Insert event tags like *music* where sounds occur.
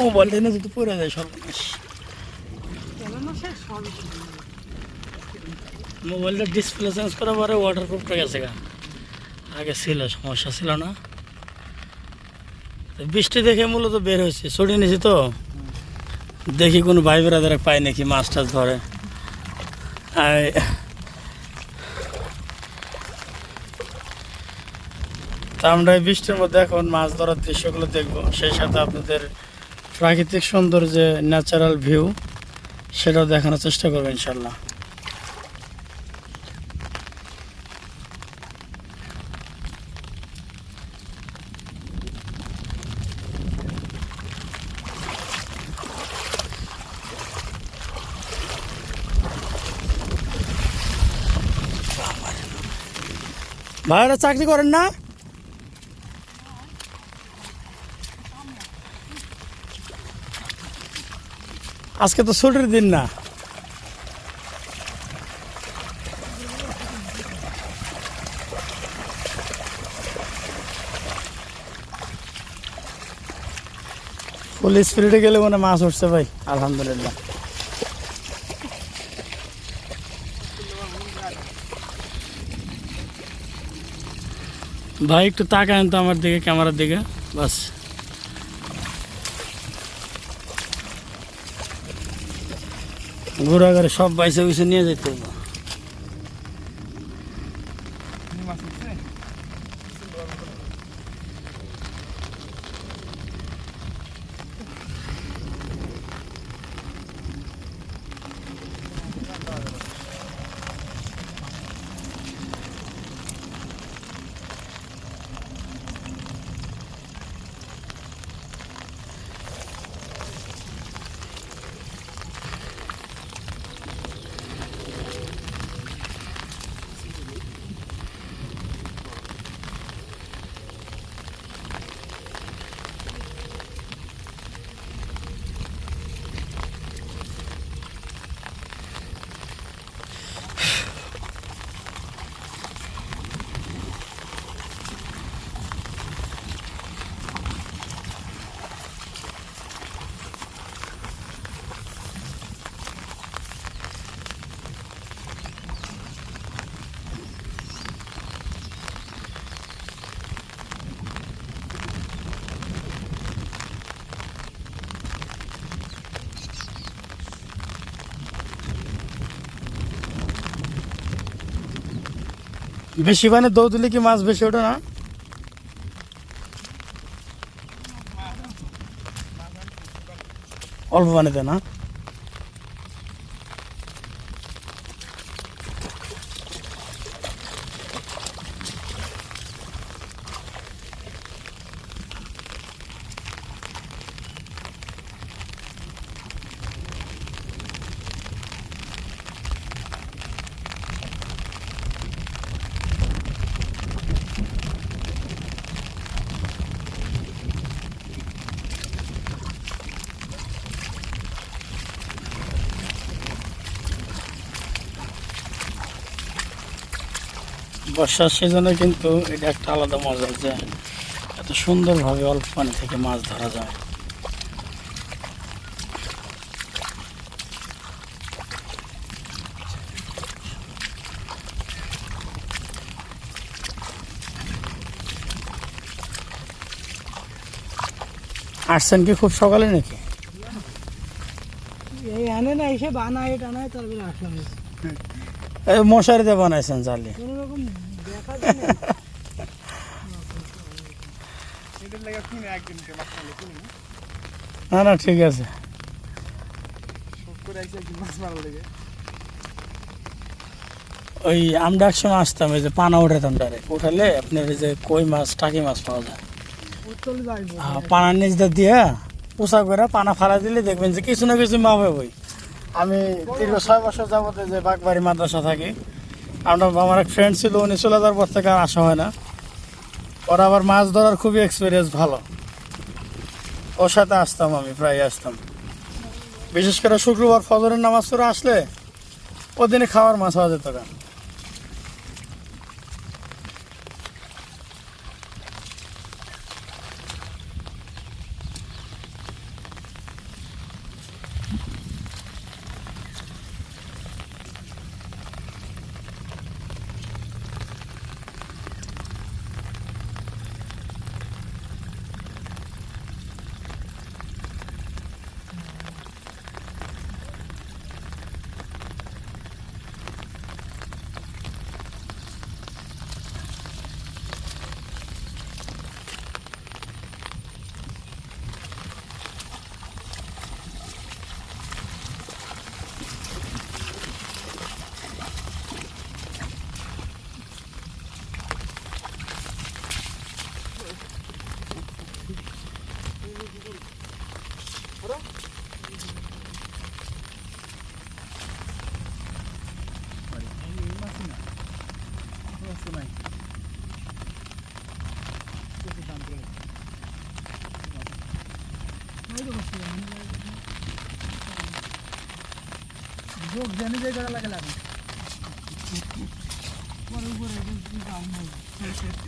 Mobile টেনে যদি পড়ে যায় সর্বনাশ। মোবাইলটা ডিসপ্লে চেঞ্জ করার পরে ওয়াটারপ্রুফটা গেছে গা। আগে ছিল, সমস্যা ছিল না। বৃষ্টি দেখে মূলত বের হয়েছে। ছড়িয়ে নিয়েছি তো। দেখি কোনো ভাই বেড়াদের পাই নাকি মাছ টাছ ধরে। আর তা আমরা বৃষ্টির মধ্যে এখন মাছ ধরার দৃশ্যগুলো দেখব। সেই সাথে আপনাদের প্রাকৃতিক সৌন্দর্যে ন্যাচারাল ভিউ সেটাও দেখানোর চেষ্টা করব ইনশাল্লাহ। ভাইরা চাকরি করেন না? আজকে তো ছুটির দিন না। ফুল স্পিরিটে গেলে মনে মাছ উঠছে ভাই। আলহামদুলিল্লাহ। ভাই একটু তাকান তো আমার দিকে ক্যামেরার দিকে। বাস। ঘোরাঘুরে সব বাইসে বুঝে নিয়ে যেতে হবে বেশি মানে দৌ দিলে কি মাছ বেশি ওঠে না? অল্প পানিতে না? বর্ষার সিজনে কিন্তু এটা একটা আলাদা মজা যে এত সুন্দরভাবে অল্প পানি থেকে মাছ ধরা যায়। আসছেন কি খুব সকালে নাকি? এই আনে না এসে বানায় টানায় তারপরে আসলাম *laughs* মশারিতে বানাইছেন জালি। কোনো রকম দেখা যায় না। না? না ঠিক আছে। ওই আমরা এক সময় আসতাম এই যে পানা উঠাতাম ডাইরেক্ট। উঠালে আপনার এই যে কই মাছ টাকি মাছ পাওয়া যায়। আহ, পানার নিচ দিয়ে দিয়ে পোশাক করে পানা ফালা দিলে দেখবেন যে কিছু না কিছু মাপে বই আমি দীর্ঘ ছয় বছর যাবতে যে বাগবাড়ি মাদ্রাসা থাকি, আমরা আমার এক ফ্রেন্ড ছিল, উনি চলে যাওয়ার পর থেকে আর আসা হয় না। ওরা আবার মাছ ধরার খুবই এক্সপিরিয়েন্স ভালো। ওর সাথে আসতাম আমি প্রায় আসতাম। বিশেষ করে শুক্রবার ফজরের নামাজ পড়ে আসলে ওদিনে খাওয়ার মাছ হওয়া যেত না। ধরো যোগ জানি যে করা লাগে লাগে উপরে উপরে